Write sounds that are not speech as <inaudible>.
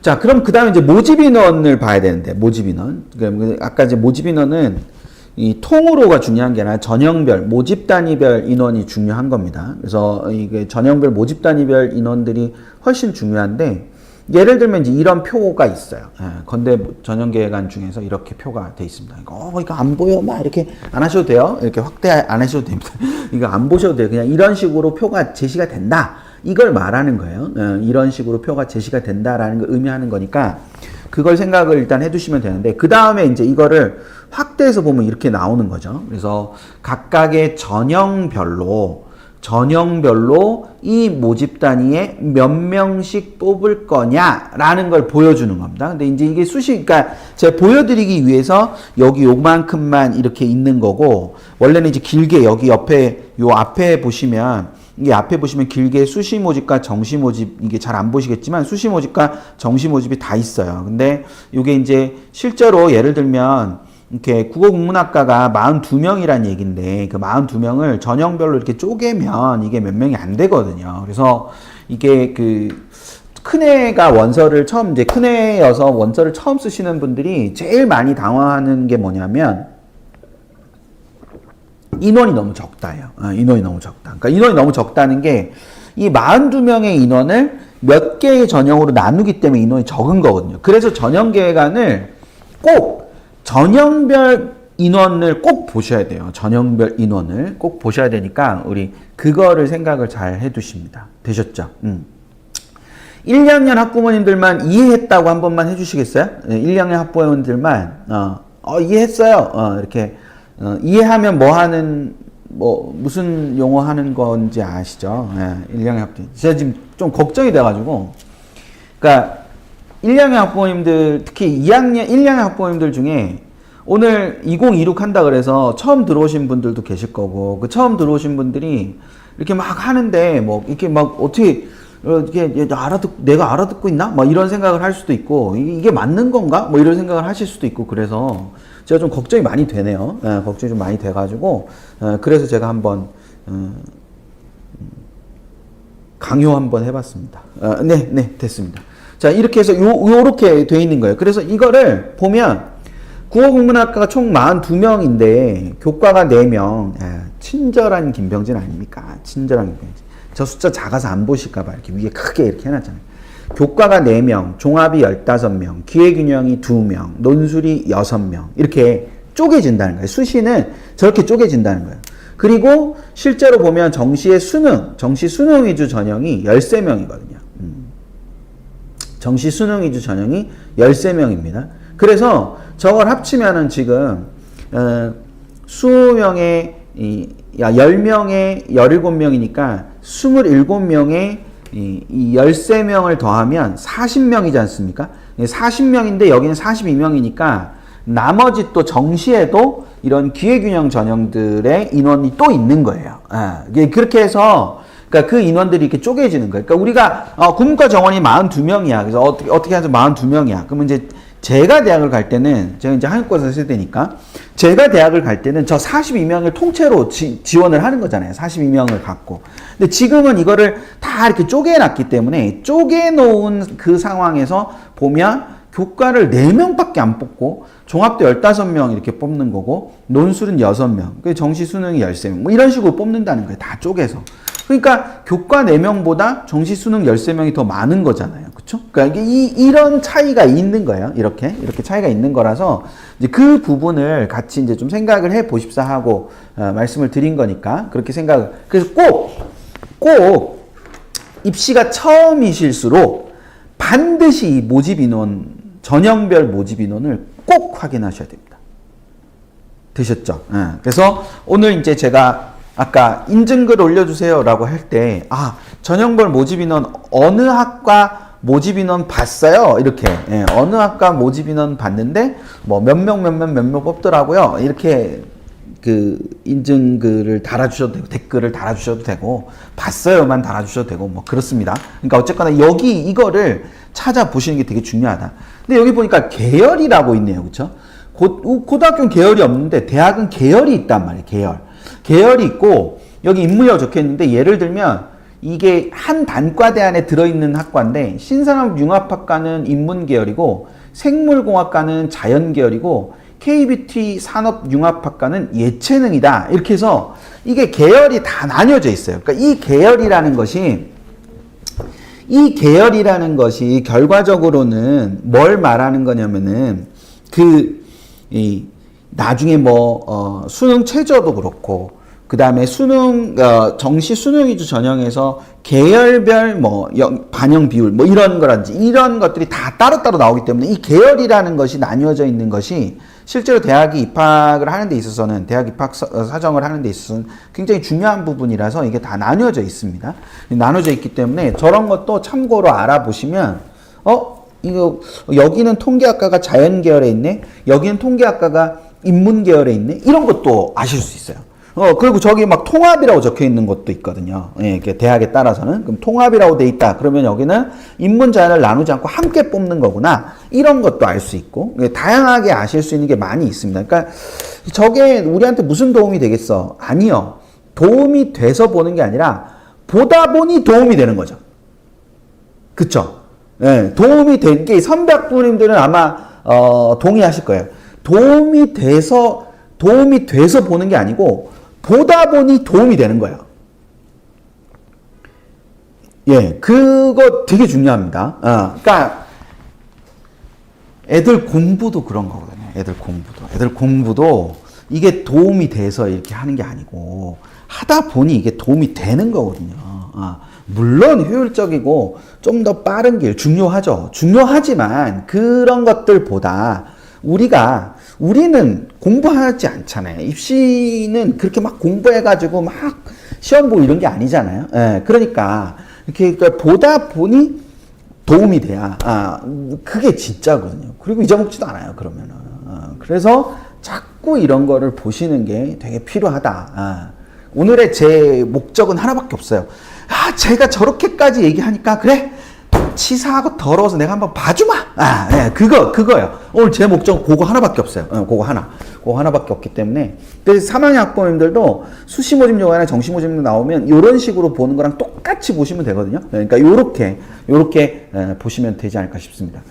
자, 그럼 그 다음에 이제 모집 인원을 봐야 되는데, 모집 인원. 그러니까 아까 이제 모집 인원은 이 통으로가 중요한 게 아니라 전형별, 모집 단위별 인원이 중요한 겁니다. 그래서 이게 전형별, 모집 단위별 인원들이 훨씬 중요한데, 예를 들면 이제 이런 표가 있어요. 예, 건대 전형 계획안 중에서 이렇게 표가 돼 있습니다. 이거, 어, 이거 안 보여? 막 이렇게 안 하셔도 돼요. 이렇게 확대 안 하셔도 됩니다. <laughs> 이거 안 보셔도 돼요. 그냥 이런 식으로 표가 제시가 된다. 이걸 말하는 거예요. 예, 이런 식으로 표가 제시가 된다라는 걸 의미하는 거니까 그걸 생각을 일단 해두시면 되는데 그 다음에 이제 이거를 확대해서 보면 이렇게 나오는 거죠. 그래서 각각의 전형별로 전형별로 이 모집 단위에 몇 명씩 뽑을 거냐라는 걸 보여주는 겁니다. 근데 이제 이게 수식, 그러니까 제가 보여드리기 위해서 여기 요만큼만 이렇게 있는 거고, 원래는 이제 길게 여기 옆에, 요 앞에 보시면, 이게 앞에 보시면 길게 수시 모집과 정시 모집, 이게 잘 안 보시겠지만, 수시 모집과 정시 모집이 다 있어요. 근데 이게 이제 실제로 예를 들면, 이렇게 국어국문학과가 42명이란 얘기인데 그 42명을 전형별로 이렇게 쪼개면 이게 몇 명이 안 되거든요. 그래서 이게 그 큰애가 원서를 처음 이제 큰애여서 원서를 처음 쓰시는 분들이 제일 많이 당황하는 게 뭐냐면 인원이 너무 적다예요. 어, 인원이 너무 적다. 그러니까 인원이 너무 적다는 게 이 42명의 인원을 몇 개의 전형으로 나누기 때문에 인원이 적은 거거든요. 그래서 전형 계획안을 꼭 전형별 인원을 꼭 보셔야 돼요. 전형별 인원을 꼭 보셔야 되니까 우리 그거를 생각을 잘 해두십니다. 되셨죠? 음. 1, 2학년 학부모님들만 이해했다고 한 번만 해주시겠어요? 네, 1, 2학년 학부모님들만 어, 어, 이해했어요. 어, 이렇게 어, 이해하면 뭐 하는 뭐 무슨 용어 하는 건지 아시죠? 예, 1, 2학년 학부모. 제가 지금 좀 걱정이 돼가지고, 1, 2학년 학부모님들 특히 2학년 1, 2학년 학부모님들 중에 오늘 2026 한다 그래서 처음 들어오신 분들도 계실 거고 그 처음 들어오신 분들이 이렇게 막 하는데 뭐 이렇게 막 어떻게 어, 이게 알아듣 내가 알아듣고 있나? 막 이런 생각을 할 수도 있고 이- 이게 맞는 건가? 뭐 이런 생각을 하실 수도 있고 그래서 제가 좀 걱정이 많이 되네요. 예, 걱정이 좀 많이 돼가지고 어, 그래서 제가 한번 어, 강요 한번 해봤습니다. 어, 네, 네, 됐습니다. 자, 이렇게 해서 요, 요렇게 돼 있는 거예요. 그래서 이거를 보면 국어국문학과가 총 42명인데 교과가 4명. 아, 친절한 김병진 아닙니까? 친절한 김병진. 저 숫자 작아서 안 보실까봐 이렇게 위에 크게 이렇게 해놨잖아요. 교과가 4명, 종합이 15명, 기회균형이 2명, 논술이 6명. 이렇게 쪼개진다는 거예요. 수시는 저렇게 쪼개진다는 거예요. 그리고 실제로 보면 정시의 수능, 정시 수능 위주 전형이 13명이거든요. 정시 수능 위주 전형이 13명입니다. 그래서 저걸 합치면은 지금 어, 20명에 이, 야, 10명에 17명이니까 27명에 이, 이 13명을 더하면 40명이지 않습니까? 40명인데 여기는 42명이니까 나머지 또 정시에도 이런 기회균형 전형들의 인원이 또 있는 거예요. 아, 그렇게 해서 그러니까 그 인원들이 이렇게 쪼개지는 거예요. 그러니까 우리가 어, 국문과 정원이 42명이야. 그래서 어떻게 어떻게 해서 42명이야. 그러면 이제 제가 대학을 갈 때는 제가 이제 한국과서 세대니까 제가 대학을 갈 때는 저 42명을 통째로 지, 지원을 하는 거잖아요. 42명을 갖고. 근데 지금은 이거를 다 이렇게 쪼개놨기 때문에 쪼개놓은 그 상황에서 보면 교과를 4명밖에 안 뽑고 종합도 15명 이렇게 뽑는 거고 논술은 6명, 그 정시 수능이 13명 뭐 이런 식으로 뽑는다는 거예요. 다 쪼개서. 그러니까 교과 4명보다 정시 수능 13명이 더 많은 거잖아요. 그렇죠? 그러니까 이, 이런 차이가 있는 거예요. 이렇게 이렇게 차이가 있는 거라서 이제 그 부분을 같이 이제 좀 생각을 해 보십사 하고 어, 말씀을 드린 거니까 그렇게 생각을 그래서 꼭 꼭 입시가 처음이실수록 반드시 이 모집 인원 전형별 모집 인원을 꼭 확인하셔야 됩니다. 되셨죠? 예. 그래서 오늘 이제 제가 아까 인증글 올려주세요라고 할 때, 아, 전형별 모집 인원 어느 학과 모집 인원 봤어요? 이렇게. 예, 어느 학과 모집 인원 봤는데, 뭐 몇 명, 몇 명, 몇 명 뽑더라고요. 이렇게 그 인증글을 달아주셔도 되고, 댓글을 달아주셔도 되고, 봤어요만 달아주셔도 되고, 뭐 그렇습니다. 그러니까 어쨌거나 여기 이거를 찾아보시는 게 되게 중요하다. 근데 여기 보니까 계열이라고 있네요. 고, 고등학교는 계열이 없는데 대학은 계열이 있단 말이에요. 계열. 계열이 있고 여기 인물이라고 적혀 있는데 예를 들면 이게 한 단과대 안에 들어있는 학과인데 신산업융합학과는 인문 계열이고 생물공학과는 자연 계열이고 KBT 산업융합학과는 예체능이다. 이렇게 해서 이게 계열이 다 나뉘어져 있어요. 그러니까 이 계열이라는 것이 이 계열이라는 것이 결과적으로는 뭘 말하는 거냐면은 그 이 나중에 뭐 어, 수능 최저도 그렇고 그 다음에 수능 어, 정시 수능 위주 전형에서 계열별 뭐 영- 반영 비율 뭐 이런 거라든지 이런 것들이 다 따로따로 나오기 때문에 이 계열이라는 것이 나뉘어져 있는 것이 실제로 대학이 입학을 하는 데 있어서는 대학 입학 서- 어, 사정을 하는 데 있어서는 굉장히 중요한 부분이라서 이게 다 나뉘어져 있습니다. 나눠져 있기 때문에 저런 것도 참고로 알아보시면 어 이거 여기는 통계학과가 자연 계열에 있네. 여기는 통계학과가 인문 계열에 있네. 이런 것도 아실 수 있어요. 어 그리고 저기 막 통합이라고 적혀 있는 것도 있거든요. 예, 대학에 따라서는 그럼 통합이라고 돼 있다. 그러면 여기는 인문 자연을 나누지 않고 함께 뽑는 거구나. 이런 것도 알 수 있고 예, 다양하게 아실 수 있는 게 많이 있습니다. 그러니까 저게 우리한테 무슨 도움이 되겠어? 아니요. 도움이 돼서 보는 게 아니라 보다 보니 도움이 되는 거죠. 그쵸? 예, 도움이 된 게 선배학부님들은 아마 어, 동의하실 거예요. 도움이 돼서 도움이 돼서 보는 게 아니고 보다 보니 도움이 되는 거예요. 예, 그거 되게 중요합니다. 어, 그러니까 애들 공부도 그런 거거든요. 애들 공부도. 애들 공부도 이게 도움이 돼서 이렇게 하는 게 아니고 하다 보니 이게 도움이 되는 거거든요. 아, 물론 효율적이고 좀 더 빠른 길 중요하죠. 중요하지만 그런 것들보다 우리가 우리는 공부하지 않잖아요. 입시는 그렇게 막 공부해가지고 막 시험 보고 이런 게 아니잖아요. 예, 그러니까 이렇게 그러니까 보다 보니 도움이 돼야 아 그게 진짜거든요. 그리고 잊어먹지도 않아요. 그러면은 어, 그래서 자꾸 이런 거를 보시는 게 되게 필요하다. 아, 오늘의 제 목적은 하나밖에 없어요. 아 제가 저렇게까지 얘기하니까 그래 치사하고 더러워서 내가 한번 봐주마. 아, 네, 그거 그거요. 오늘 제 목적은 그거 하나밖에 없어요. 어, 그거 하나. 그거 하나밖에 없기 때문에 그래서 3학년 학부모님들도 수시 모집 요강이나 정시 모집 나오면 이런 식으로 보는 거랑 똑같이 보시면 되거든요. 그러니까 요렇게 요렇게 에, 보시면 되지 않을까 싶습니다.